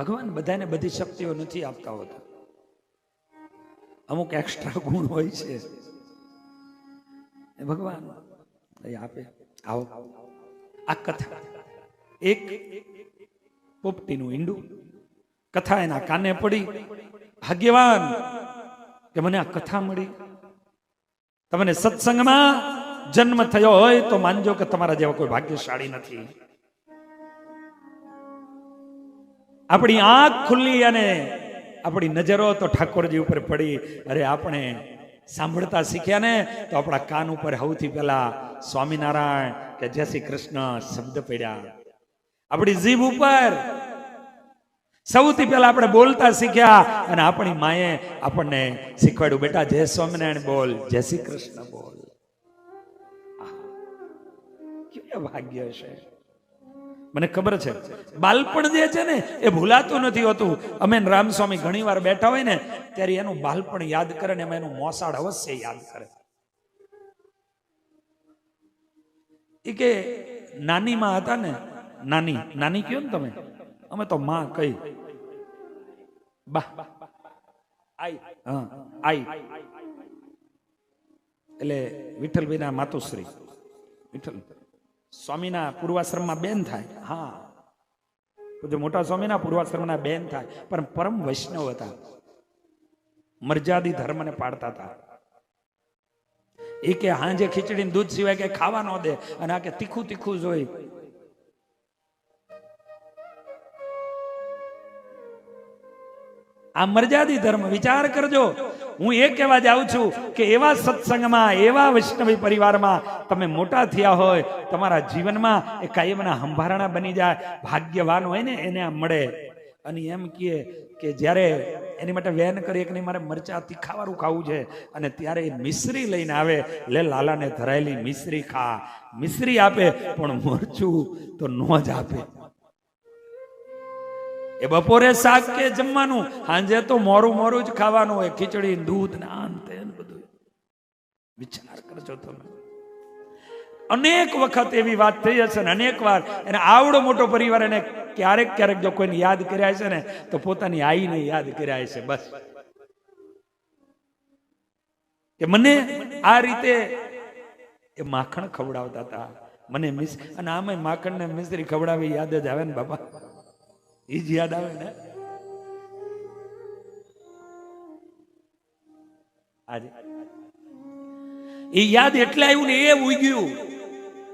ભગવાન બધાને બધી શક્તિઓ નથી આપતા હોતા. અમુક એક્સ્ટ્રા ગુણ હોય છે. ભગવાન આપે. આવો. આ કથા. એક પોપટીનું ઈંડું. કથા એના કાને પડી. ભાગ્યવાન કે મને આ કથા મળી. તમને સત્સંગમાં જન્મ થયો હોય તો માનજો કે તમારા જેવા કોઈ ભાગ્યશાળી નથી. આપણી આંખ ખુલ્લી અને આપણી નજરો તો ઠાકોરજી ઉપર પડી. અરે આપણે સાંભળતા શીખ્યા ને, તો આપણા કાન ઉપર સૌથી પહેલા સ્વામિનારાયણ કે જય શ્રી કૃષ્ણ શબ્દ પડ્યા. આપણી જીભ ઉપર સૌથી પહેલા આપણે બોલતા શીખ્યા અને આપણી માએ આપણને શીખવાડ્યું, બેટા, જય સ્વામિનારાયણ બોલ, જય શ્રી કૃષ્ણ બોલ. ભાગ્ય છે. મને ખબર છે. બાલપણ જે છે ને, એ ભૂલાતું નથી હોતું. અમે ને રામસ્વામી ઘણી વાર બેઠા હોય ને, ત્યારે એનું બાલપણ યાદ કરે ને એમાં એનું મોસાળ અવશ્ય યાદ કરે. એ કે નાની માં હતા ને, નાની નાની કયો ને તમે? અમે તો માં કઈ. બા. આઈ. હા, આઈ. એટલે વિઠ્ઠલભાઈના માતુશ્રી. વિઠ્ઠલ. સ્વામીના પૂર્વાશ્રમમાં બેન થાય. હા. પૂજ્ય મોટા સ્વામીના પૂર્વાશ્રમના બેન થાય, પણ પરમ વૈષ્ણવ હતા. મર્યાદી ધર્મને પાડતા હતા. એ કે હાંજે ખીચડીને દૂધ સિવાય કે ખાવા ન દે અને આ કે તીખું તીખું જોઈ. આ મર્યાદી ધર્મ વિચાર કરજો. હું એ કહેવા જાઉં છું કે એવા સત્સંગમાં, એવા વૈષ્ણવી પરિવારમાં તમે મોટા થયા હોય, તમારા જીવનમાં એ કાયમના હંભારણા બની જાય, ભાગ્યવાન હોય ને એને આમ મળે. અને એમ કહે કે જ્યારે એની માટે વેન કરી કે નહીં મારે મરચા તીખાવાળું ખાવું છે, અને ત્યારે એ મિશ્રી લઈને આવે, લે લાલાને ધરાયેલી મિશ્રી ખા. મિશ્રી આપે, પણ મરચું તો ન જ આપે. એ બપોરે શાક કે જમવાનું? સાંજે તો મોરું મોરું જ ખાવાનું હોય ખીચડી દૂધ ને આન તે બધું. વિચાર કરજો તમે. અનેક વખત એવી વાત થઈ હશે ને, અનેક વાર. એને આવડો મોટો પરિવાર એને ક્યારેક ક્યારેક જો કોઈને યાદ કર્યા છે ને, તો પોતાની આઈને યાદ કર્યા છે બસ. કે મને આ રીતે એ માખણ ખવડાવતા હતા. મને મિસ અને આમે માખણ ને મિસ્ત્રી ખવડાવી યાદ જ આવે ને બાપા. જ યાદ આવે ને? એ યાદ એટલે આવ્યું ને એ ઉગ્યું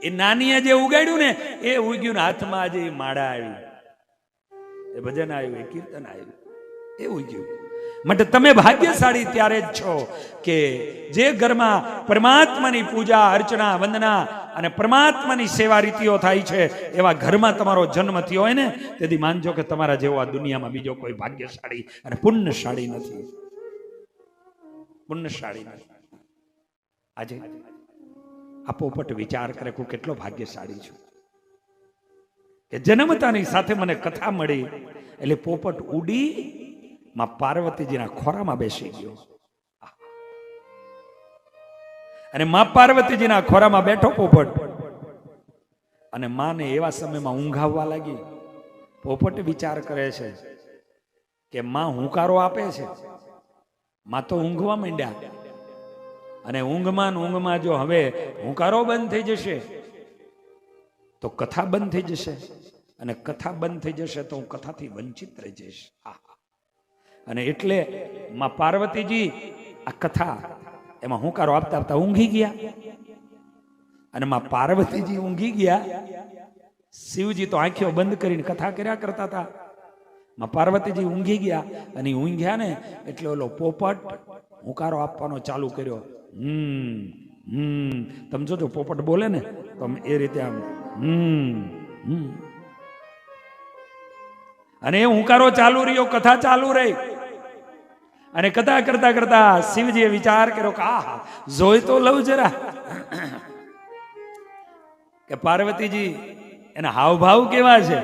એ નાનીએ જે ઉગાડ્યું ને, એ ઉગ્યું ને હાથમાં આજે માળા આવી. એ ભજન આવ્યું, એ કીર્તન આવ્યું. એ ઉગ્યું માટે તમે ભાગ્યશાળી ત્યારે જ છો કે જે ઘરમાં પરમાત્માની પૂજા, અર્ચના, વંદના અને પરમાત્માની સેવા રીતિઓ થાય છે, એવા ઘરમાં તમારો જન્મ થયો હોય ને, તેથી માનજો કે તમારા જેવો આ દુનિયામાં બીજો કોઈ ભાગ્યશાળી અને પુણ્યશાળી નથી. પુણ્યશાળી નથી. આજે આ પોપટ વિચાર કરે હું કેટલો ભાગ્યશાળી છું. કે જન્મતાની સાથે મને કથા મળી, એટલે પોપટ ઉડી, માં પાર્વતીજીના ખોરામાં બેસી ગયો. અને મા પાર્વતીજીના ખોરામાં બેઠો પોપટ અને માને એવા સમયમાં ઊંઘ આવવા લાગી. પોપટ વિચાર કરે છે કે માં હુંકારો આપે છે. માં તો ઊંઘવા માંડ્યા. અને ઊંઘમાં ઊંઘમાં જો હવે હુંકારો બંધ થઈ જશે, તો કથા બંધ થઈ જશે. અને કથા બંધ થઈ જશે તો હું કથાથી વંચિત રહી જઈશ. અને એટલે માં પાર્વતીજી આ કથા એમાં હુંકારો આપતા આપતા ઊંઘી ગયા. અને માં પાર્વતીજી ઊંઘી ગયા. શિવજી તો આંખીઓ બંધ કરીને કથા કર્યા કરતા હતા. માં પાર્વતીજી ઊંઘી ગયા અને ઊંઘ્યા ને એટલે ઓલો પોપટ હુંકારો આપવાનો ચાલુ કર્યો. હમ હમ. તમે જોજો પોપટ બોલે ને તો એ રીતે આમ, હમ હમ. અને એ હુંકારો ચાલુ રહ્યો, કથા ચાલુ રહી. અને કથા કરતા કરતા શિવજીએ વિચાર કર્યો કે આ જોઈ તો લઉં જરા. કે પાર્વતીજી, એના હાવભાવ કેવા છે?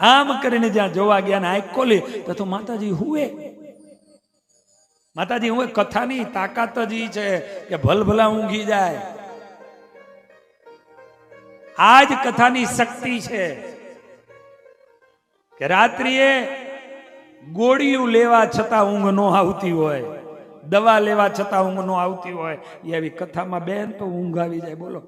આમ કરીને જ્યાં જોવા ગયા ને આંખ ખોલી, તો તો માતાજી હુએ. માતાજી હું કથાની તાકાત જ છે કે ભલભલા ઊંઘી જાય. આજ કથાની શક્તિ છે કે રાત્રિએ ગોળીયું લેવા છતાં ઊંઘ ન આવતી હોય, દવા લેવા છતાં ઊંઘ ન આવતી હોય. એ આવી કથામાં બેન તો ઊંઘ આવી જાય, બોલો.